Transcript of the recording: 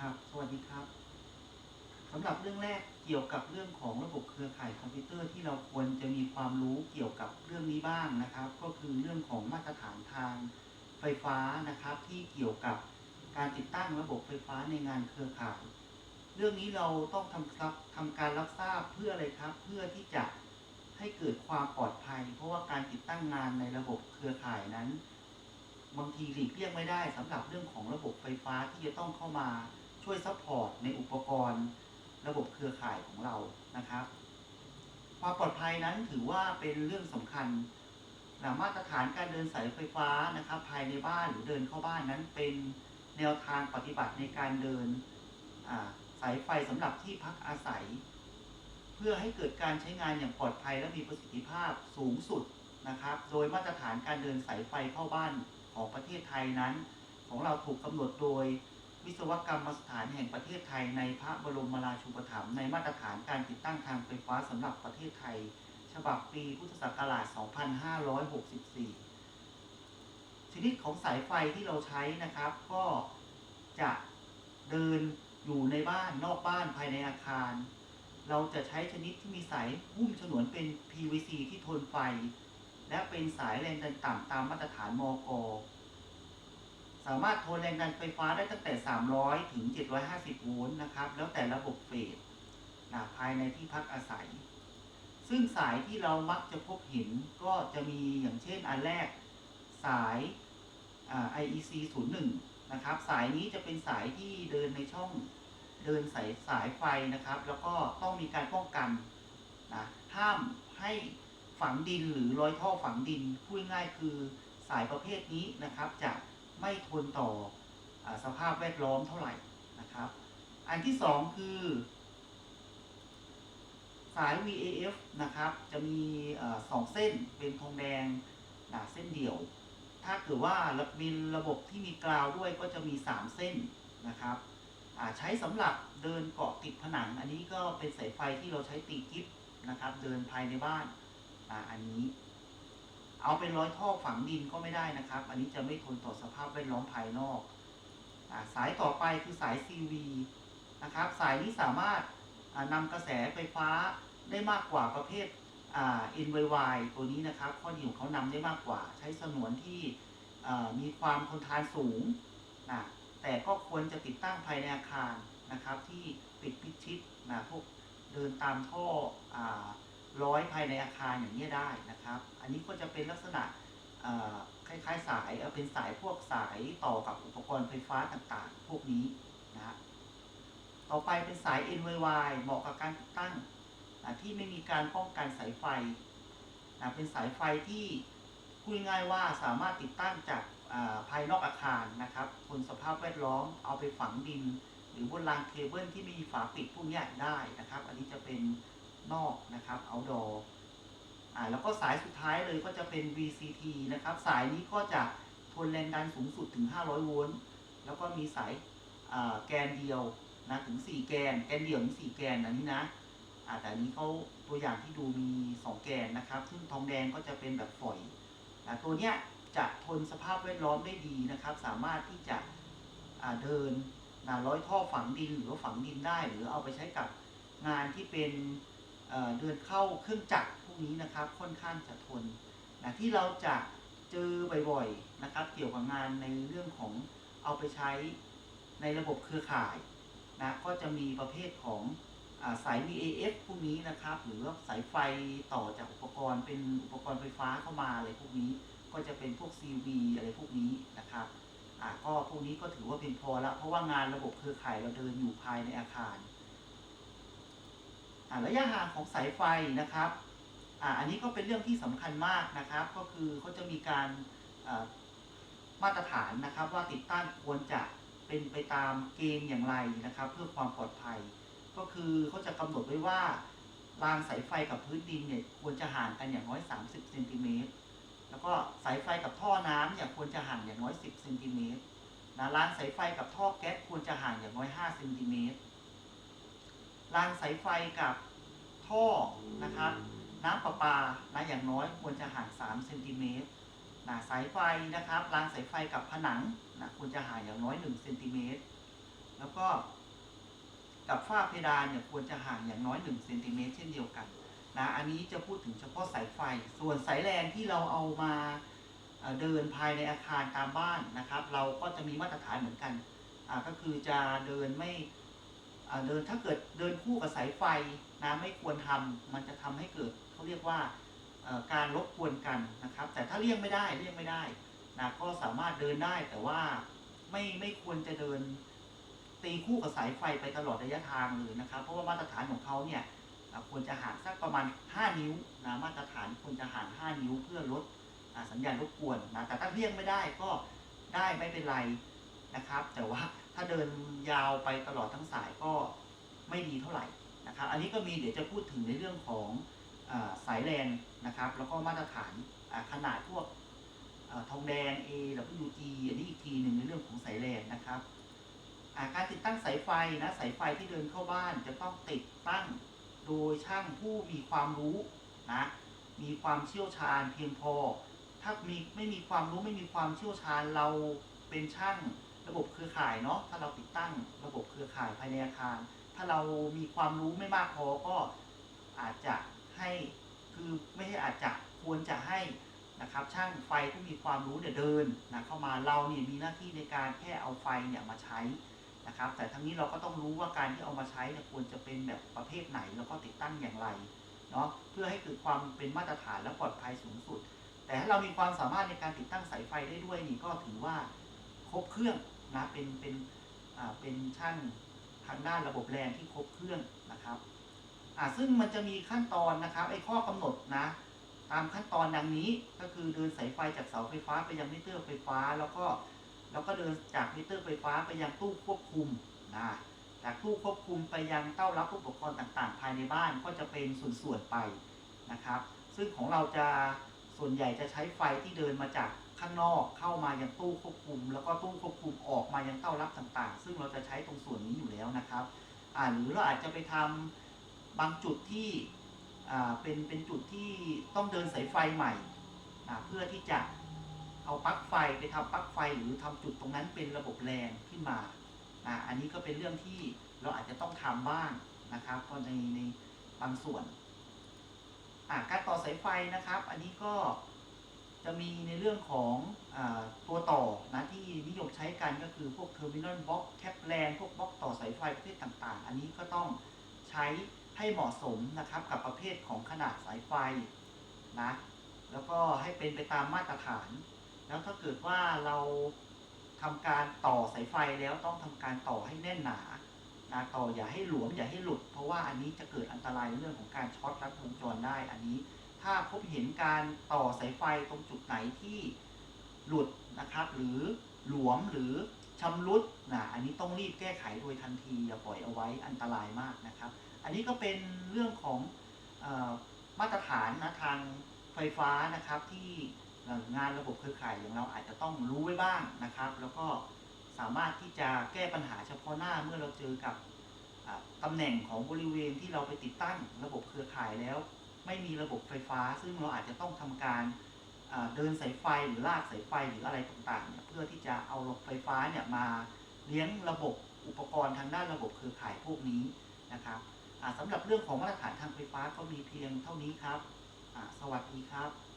ครับ สวัสดีครับสำหรับเรื่องแรกเกี่ยวกับเรื่องของระบบเครือข่ายคอมพิวเตอร์ที่เราควรจะมีความรู้เกี่ยวกับเรื่องนี้บ้างนะครับ ก็คือเรื่องของมาตรฐานทางไฟฟ้านะครับ ที่เกี่ยวกับการติดตั้งระบบไฟฟ้าในงานเครือข่าย เรื่องนี้เราต้องทำครับทำการรับทราบเพื่ออะไรครับ เพื่อที่จะให้เกิดความปลอดภัย เพราะว่าการติดตั้งงานในระบบเครือข่ายนั้น บางทีหลีกเลี่ยงไม่ได้สำหรับเรื่องของระบบไฟฟ้าที่จะต้องเข้ามา ช่วยซัพพอร์ตในอุปกรณ์ระบบเครือข่ายของเรานะครับ ความปลอดภัยนั้นถือว่าเป็นเรื่องสำคัญนะมาตรฐานการเดินสายไฟฟ้านะครับ ภายในบ้านหรือเดินเข้าบ้านนั้นเป็นแนวทางปฏิบัติในการเดินสายไฟสำหรับที่พักอาศัย เพื่อให้เกิดการใช้งานอย่างปลอดภัยและมีประสิทธิภาพสูงสุดนะครับ โดยมาตรฐานการเดินสายไฟเข้าบ้านของประเทศไทยนั้น ของเราถูกกำหนดโดย วิศวกรรมสถานแห่งประเทศไทยในพระบรมราชูปถัมภ์ในมาตรฐานการติดตั้งทางไฟฟ้าสำหรับประเทศไทย ฉบับปีพุทธศักราช 2564 ชนิดของสายไฟที่เราใช้นะครับ ก็จะเดินอยู่ในบ้านนอกบ้านภายในอาคาร เราจะใช้ชนิดที่มีสายหุ้มฉนวนเป็น PVC ที่ทนไฟ และเป็นสายแรงดันต่ำตามมาตรฐานมก สามารถทนแรงดันไฟฟ้าได้ตั้งแต่ 300 ถึง 750 โวลต์นะครับ แล้วแต่ระบบเฟสนะภายในที่พักอาศัย ซึ่งสายที่เรามักจะพบเห็นก็จะมีอย่างเช่นอันแรกสายอ่า IEC 01 นะครับ สายนี้จะเป็นสายที่เดินในช่องเดินสายสายไฟนะครับ แล้วก็ต้องมีการป้องกันนะห้ามให้ฝังดินหรือรอยท่อฝังดินพูดง่ายคือสายประเภทนี้นะครับจะ ไม่ทนต่ออสภาพแวดล้อมเท่าไหร่นะครับ อันที่สองคือ สาย VAF นะครับ จะมีอสองเส้นเป็นทองแดงนะเส้นเดียว ถ้าเกิดว่ามีระบบที่มีกราวด้วยก็จะมี 3 เส้นนะครับใช้สำหรับเดินเกาะติดผนัง อันนี้ก็เป็นสายไฟที่เราใช้ตีกิฟนะครับ เดินภายในบ้านออันนี้ เอาเป็นร้อยท่อฝังดินก็ไม่ได้นะครับ อันนี้จะไม่ทนต่อสภาพแวดล้อมภายนอกอสายต่อไปคือสาย CV นะครับ สายนี้สามารถนำกระแสไฟฟ้าได้มากกว่าประเภทอ่า NYY ตัวนี้นะครับ ข้อดีของเขานำได้มากกว่า ใช้สนวนที่มีความทนทานสูงนะแต่ก็ควรจะติดตั้งภายในอาคารนะครับ ที่ปิดพิดชิดนะพวกเดินตามท่ออ ร้อยภายในอาคารอย่างนี้ได้นะครับ อันนี้ก็จะเป็นลักษณะคล้ายๆ สายเอ่อเป็นสายพวกสายต่อกับอุปกรณ์ไฟฟ้าต่างๆ พวกนี้นะต่อไปเป็นสาย NYY เหมาะกับการติดตั้งนะที่ไม่มีการป้องกันสายไฟนะเป็นสายไฟที่พูดง่ายว่าสามารถติดตั้งจากภายนอกอาคารนะครับทนสภาพแวดล้อมเอาไปฝังดิน หรือบนรางเคเบิลที่มีฝาปิดพวกนี้ได้นะครับ อันนี้จะเป็น นอกนะครับ outdoor อ่าแล้วก็สายสุดท้ายเลยก็จะเป็น VCT นะครับ สายนี้ก็จะทนแรงดันสูงสุดถึง 500 โวลต์แล้วก็มีสายแกนเดียวนะถึง 4 แกน แกนเดียวถึง 4 แกนอันนี้นะอ่าแต่อันนี้เขาตัวอย่างที่ดูมี 2 แกนนะครับ ซึ่งทองแดงก็จะเป็นแบบฝอยนะตัวเนี้ยจะทนสภาพแวดล้อมได้ดีนะครับ สามารถที่จะเดินนะร้อยท่อฝังดินหรือว่าฝังดินได้ หรือเอาไปใช้กับงานที่เป็น เอ่อเดินเข้าเครื่องจักรพวกนี้นะครับค่อนข้างจะทนนะที่เราจะเจอบ่อยๆนะครับ เกี่ยวกับงานในเรื่องของเอาไปใช้ในระบบเครือข่ายนะก็จะมีประเภทของอาสาย VAF พวกนี้นะครับ หรือว่าสายไฟต่อจากอุปกรณ์เป็นอุปกรณ์ไฟฟ้าเข้ามาอะไรพวกนี้ก็จะเป็นพวก CV อะไรพวกนี้นะครับอ่าก็พวกนี้ก็ถือว่าเพียงพอแล้วเพราะว่างานระบบเครือข่ายเราเดินอยู่ภายในอาคาร ระยะห่างของสายไฟนะครับออันนี้ก็เป็นเรื่องที่สำคัญมากนะครับ ก็คือเขาจะมีการมาตรฐานนะครับ ว่าติดตั้งควรจะเป็นไปตามเกณฑ์อย่างไรนะครับ เพื่อความปลอดภัย ก็คือเขาจะกำหนดไว้ว่ารางสายไฟกับพื้นดินเนี่ยควรจะห่างกันอย่างน้อย 30เซนติเมตรแล้วก็สายไฟกับท่อน้ำเนี่ยควรจะห่างอย่างน้อย 10เซนติเมตรนะรางสายไฟกับท่อแก๊สควรจะห่างอย่างน้อย 5 เซนติเมตร รางสายไฟกับท่อนะครับน้ำประปานะอย่างน้อยควรจะห่าง3เซนติเมตรนะสายไฟนะครับรางสายไฟกับผนังนะควรจะห่างอย่างน้อย1เซนติเมตรแล้วก็กับฝ้าเพดานเนี่ยควรจะห่างอย่างน้อย1เซนติเมตรเช่นเดียวกันนะอันนี้จะพูดถึงเฉพาะสายไฟ ส่วนสายแลนที่เราเอามาเดินภายในอาคารตามบ้านนะครับ เราก็จะมีมาตรฐานเหมือนกันอ่าก็คือจะเดินไม่ เดินถ้าเกิดเดินคู่กับสายไฟนะไม่ควรทำมันจะทำให้เกิดเขาเรียกว่าการรบกวนกันนะครับ แต่ถ้าเลี่ยงไม่ได้เลี่ยงไม่ได้นะก็สามารถเดินได้แต่ว่าไม่ไม่ควรจะเดินตีคู่กับสายไฟไปตลอดระยะทางเลยนะครับ เพราะว่ามาตรฐานของเขาเนี่ยควรจะห่างสักประมาณ 5 นิ้วนะมาตรฐานควรจะห่าง 5 นิ้วเพื่อลดสัญญาณรบกวนนะแต่ถ้าเลี่ยงไม่ได้ก็ได้ไม่เป็นไรนะครับ แต่ว่า ถ้าเดินยาวไปตลอดทั้งสายก็ไม่ดีเท่าไหร่นะครับ อันนี้ก็มีเดี๋ยวจะพูดถึงในเรื่องของอสายแลนนะครับ แล้วก็มาตรฐานขนาดพวกอทองแดง A WG อันนี้อีกทีหนึ่งในเรื่องของสายแลนนะครับการติดตั้งสายไฟนะสายไฟที่เดินเข้าบ้านจะต้องติดตั้งโดยช่างผู้มีความรู้นะมีความเชี่ยวชาญเพียงพอ ถ้ามีไม่มีความรู้ไม่มีความเชี่ยวชาญเราเป็นช่าง ระบบเครือข่ายเนาะถ้าเราติดตั้งระบบเครือข่ายภายในอาคาร ถ้าเรามีความรู้ไม่มากพอก็อาจจะให้คือไม่ใช่อาจจะควรจะให้นะครับช่างไฟผู้มีความรู้เนี่ยเดินนะเข้ามาเราเนี่ยมีหน้าที่ในการแค่เอาไฟเนี่ยมาใช้นะครับ แต่ทั้งนี้เราก็ต้องรู้ว่าการที่เอามาใช้เนี่ยควรจะเป็นแบบประเภทไหนแล้วก็ติดตั้งอย่างไรเนาะเพื่อให้เกิดความเป็นมาตรฐานและปลอดภัยสูงสุด แต่ถ้าเรามีความสามารถในการติดตั้งสายไฟได้ด้วยนี่ก็ถือว่าครบเครื่อง นะเป็นเป็นอ่าเป็นช่างทางด้านระบบแรงที่ครบเครื่องนะครับอ่าซึ่งมันจะมีขั้นตอนนะครับไอ้ข้อกำหนดนะ ตามขั้นตอนดังนี้ก็คือเดินสายไฟจากเสาไฟฟ้าไปยังมิเตอร์ไฟฟ้า แล้วก็แล้วก็เดินจากมิเตอร์ไฟฟ้าไปยังตู้ควบคุมนะจากตู้ควบคุมไปยังเต้ารับอุปกรณ์ต่างๆ ภายในบ้านก็จะเป็นส่วนๆไปนะครับ ซึ่งของเราจะ ส่วนใหญ่จะใช้ไฟที่เดินมาจากข้างนอกเข้ามายังตู้ควบคุม แล้วก็ตู้ควบคุมออกมายังเต้ารับต่างๆ ซึ่งเราจะใช้ตรงส่วนนี้อยู่แล้วนะครับหรือเราอาจจะไปทำบางจุดที่เป็นเป็นจุดที่ต้องเดินสายไฟใหม่เพื่อที่จะเอาปลั๊กไฟไปทำปลั๊กไฟหรือทำจุดตรงนั้นเป็นระบบแรงขึ้นมาอันนี้ก็เป็นเรื่องที่เราอาจจะต้องทำบ้างนะครับก็ในในบางส่วน อ่าการต่อสายไฟนะครับ อันนี้ก็จะมีในเรื่องของอตัวต่อนะที่นิยมใช้กันก็คือพวกเทอร์มินอลบล็อกแคปแลนพวกบล็อกต่อสายไฟประเภทต่างๆ อันนี้ก็ต้องใช้ให้เหมาะสมนะครับกับประเภทของขนาดสายไฟนะแล้วก็ให้เป็นไปตามมาตรฐาน แล้วถ้าเกิดว่าเราทำการต่อสายไฟแล้วต้องทำการต่อให้แน่นหนา นะต่ออย่าให้หลวมอย่าให้หลุด เพราะว่าอันนี้จะเกิดอันตรายในเรื่องของการช็อตรัดวงจรได้ อันนี้ถ้าพบเห็นการต่อสายไฟตรงจุดไหนที่หลุดนะครับ หรือหลวมหรือชำรุดนะอันนี้ต้องรีบแก้ไขโดยทันทีอย่าปล่อยเอาไว้อันตรายมากนะครับ อันนี้ก็เป็นเรื่องของออมาตรฐานนะทางไฟฟ้านะครับที่งานระบบเครือข่ายอย่างเราอาจจะต้องรู้ไว้บ้างนะครับ แล้วก็ สามารถที่จะแก้ปัญหาเฉพาะหน้าเมื่อเราเจอกับตำแหน่งของบริเวณที่เราไปติดตั้งระบบเครือข่ายแล้ว ไม่มีระบบไฟฟ้า ซึ่งเราอาจจะต้องทำการเดินสายไฟหรือลากสายไฟหรืออะไรต่างๆเเพื่อที่จะเอาระบบไฟฟ้าเนี่ยมาเลี้ยงระบบอุปกรณ์ทางด้านระบบเครือข่ายพวกนี้นะครับสำหรับเรื่องของมาตรฐานทางไฟฟ้าก็มีเพียงเท่านี้ครับ สวัสดีครับ